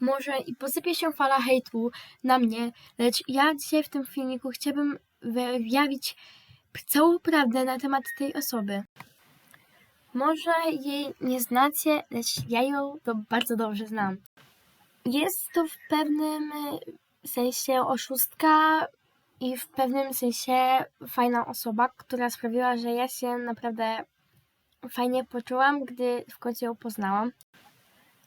może i posypie się fala hejtu na mnie, lecz ja dzisiaj w tym filmiku chciałabym wyjawić całą prawdę na temat tej osoby. Może jej nie znacie, lecz ja ją to bardzo dobrze znam. Jest to w pewnym sensie oszustka i w pewnym sensie fajna osoba, która sprawiła, że ja się naprawdę fajnie poczułam, gdy w końcu ją poznałam.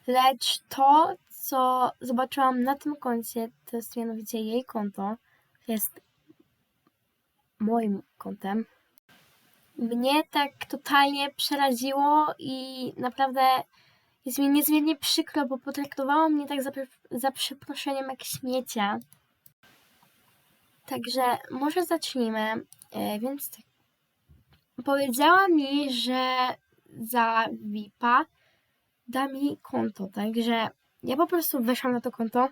Lecz to, co zobaczyłam na tym koncie, to jest mianowicie jej konto, jest moim kontem. Mnie tak totalnie przeraziło i naprawdę jest mi niezmiernie przykro, bo potraktowała mnie tak za, za przeproszeniem jak śmiecia. Także może zacznijmy. E, więc tak. Powiedziała mi, że za VIP-a da mi konto, także ja po prostu weszłam na to konto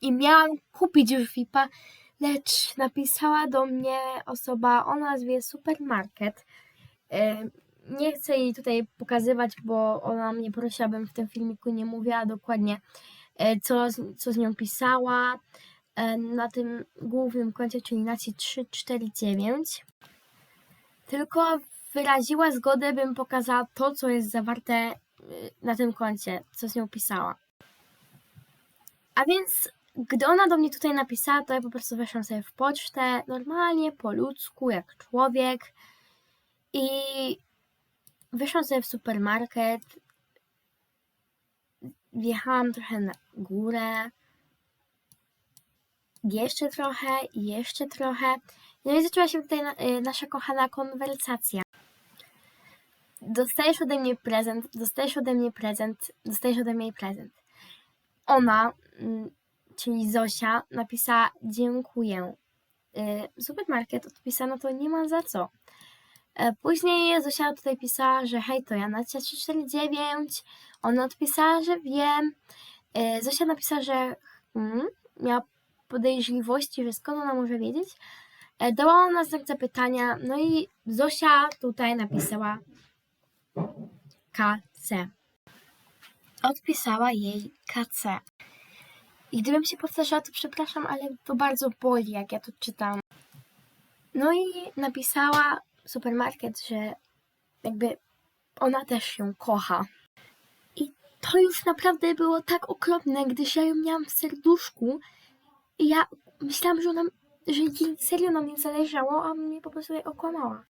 i miałam kupić już VIP-a, lecz napisała do mnie osoba o nazwie Supermarket. Nie chcę jej tutaj pokazywać, bo ona mnie prosiła, abym w tym filmiku nie mówiła dokładnie, e, co, co z nią pisała e, na tym głównym koncie, czyli naci 349. Tylko wyraziła zgodę, bym pokazała to, co jest zawarte na tym koncie, co z nią pisała. A więc, gdy ona do mnie tutaj napisała, to ja po prostu weszłam sobie w pocztę, normalnie, po ludzku, jak człowiek. I wyszłam sobie w supermarket, wjechałam trochę na górę, jeszcze trochę, jeszcze trochę. No i zaczęła się tutaj nasza kochana konwersacja. Dostajesz ode mnie prezent, dostajesz ode mnie prezent, dostajesz ode mnie prezent. Ona, mm, czyli Zosia, napisała dziękuję. Y, supermarket odpisano to nie ma za co. E, później Zosia tutaj pisała, że hej, to ja na 349. Ona odpisała, że wiem. E, Zosia napisała, że hmm, miała podejrzliwości, że skąd ona może wiedzieć. E, dała ona znak zapytania, no i Zosia tutaj napisała KC. Odpisała jej KC. I gdybym się powtarzała, to przepraszam, ale to bardzo boli, jak ja to czytam. No i napisała supermarket, że jakby ona też się kocha. I to już naprawdę było tak okropne, gdyż ja ją miałam w serduszku i ja myślałam, że ona, że jej serio na mnie zależało, a mnie po prostu jej okłamała.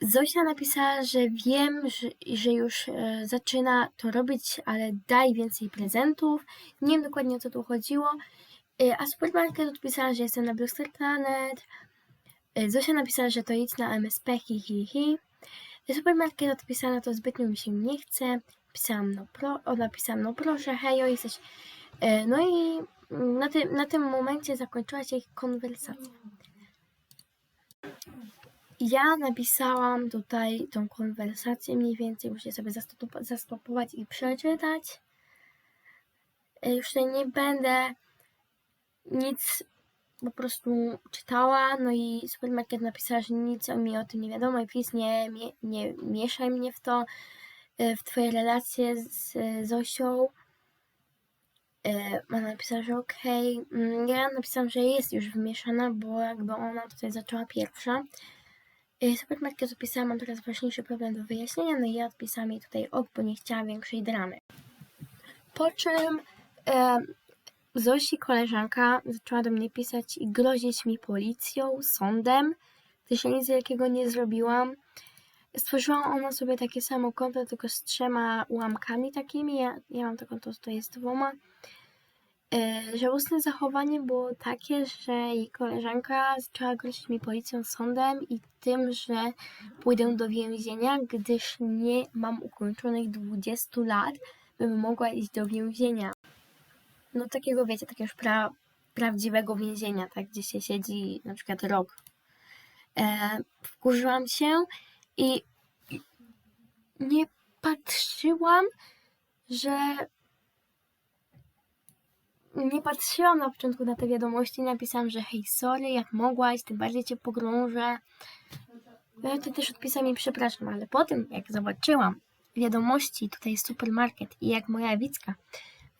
Zosia napisała, że wiem, że, że już e, zaczyna to robić, ale daj więcej prezentów. Nie wiem dokładnie o co tu chodziło. E, a Supermarket odpisała, że jestem na Brewster Planet. E, Zosia napisała, że to idź na MSP, hi hi hi. E, Supermarket odpisała, to zbytnio mi się nie chce. Pisałam, no pro, ona pisała, no proszę, hejo, jesteś... E, no i na, ty, na tym momencie zakończyła się ich konwersacja. Ja napisałam tutaj tą konwersację mniej więcej, muszę sobie zastopować, i przeczytać. E, już tutaj nie będę nic po prostu czytała, no i supermarket napisała, że nic mi o tym nie wiadomo i please nie, nie, nie mieszaj mnie w to, e, w twoje relacje z Zosią. E, ona napisała, że okej. Okay. Ja napisałam, że jest już wmieszana, bo jakby ona tutaj zaczęła pierwsza. E, supermarket odpisała, mam teraz ważniejszy problem do wyjaśnienia, no i ja odpisałam jej tutaj ok, bo nie chciałam większej dramy. Po czym e, Zosi koleżanka zaczęła do mnie pisać i grozić mi policją, sądem, gdyż ja nic wielkiego nie zrobiłam. Stworzyła ona sobie takie samo konto, tylko z trzema ułamkami takimi. Ja, ja mam to konto tutaj z dwoma. E, żałosne zachowanie było takie, że jej koleżanka zaczęła grozić mi policją, sądem i tym, że pójdę do więzienia, gdyż nie mam ukończonych 20 lat, bym mogła iść do więzienia. No takiego, wiecie, takiego pra prawdziwego więzienia, tak, gdzie się siedzi na przykład rok. E, wkurzyłam się i nie patrzyłam, że nie patrzyłam na początku na te wiadomości, napisałam, że hej, sorry, jak mogłaś, tym bardziej cię pogrążę. Ja to też odpisałam i przepraszam, ale po tym, jak zobaczyłam wiadomości, tutaj jest supermarket i jak moja Wicka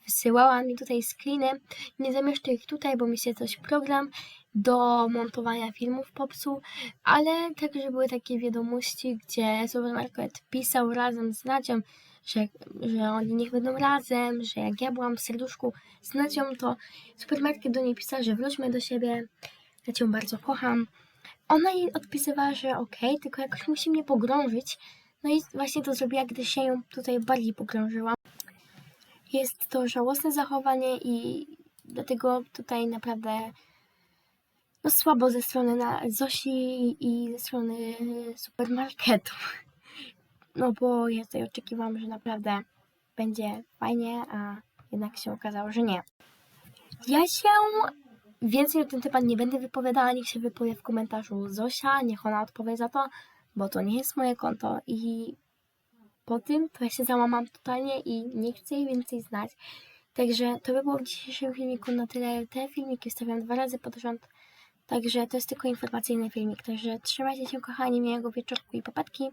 wysyłała mi tutaj screeny. Nie zamieszczę ich tutaj, bo mi się coś program do montowania filmów popsuł, ale także były takie wiadomości, gdzie supermarket pisał razem z Nadzią, że, że oni niech będą razem, że jak ja byłam w serduszku z Nadzią, to supermarket do niej pisał, że wróćmy do siebie, ja cię bardzo kocham. Ona jej odpisywała, że okej, tylko jakoś musi mnie pogrążyć. No i właśnie to zrobiła, gdy się ją tutaj bardziej pogrążyła. Jest to żałosne zachowanie i dlatego tutaj naprawdę no słabo ze strony na Zosi i ze strony supermarketu. No bo ja tutaj oczekiwałam, że naprawdę będzie fajnie, a jednak się okazało, że nie. Ja się więcej na ten temat nie będę wypowiadała, niech się wypowie w komentarzu Zosia, niech ona odpowie za to, bo to nie jest moje konto i po tym to ja się załamam totalnie i nie chcę jej więcej znać. Także to by było w dzisiejszym filmiku na tyle. Te filmiki wstawiam dwa razy pod rząd, także to jest tylko informacyjny filmik. Także trzymajcie się kochani, miłego wieczorku i popatki.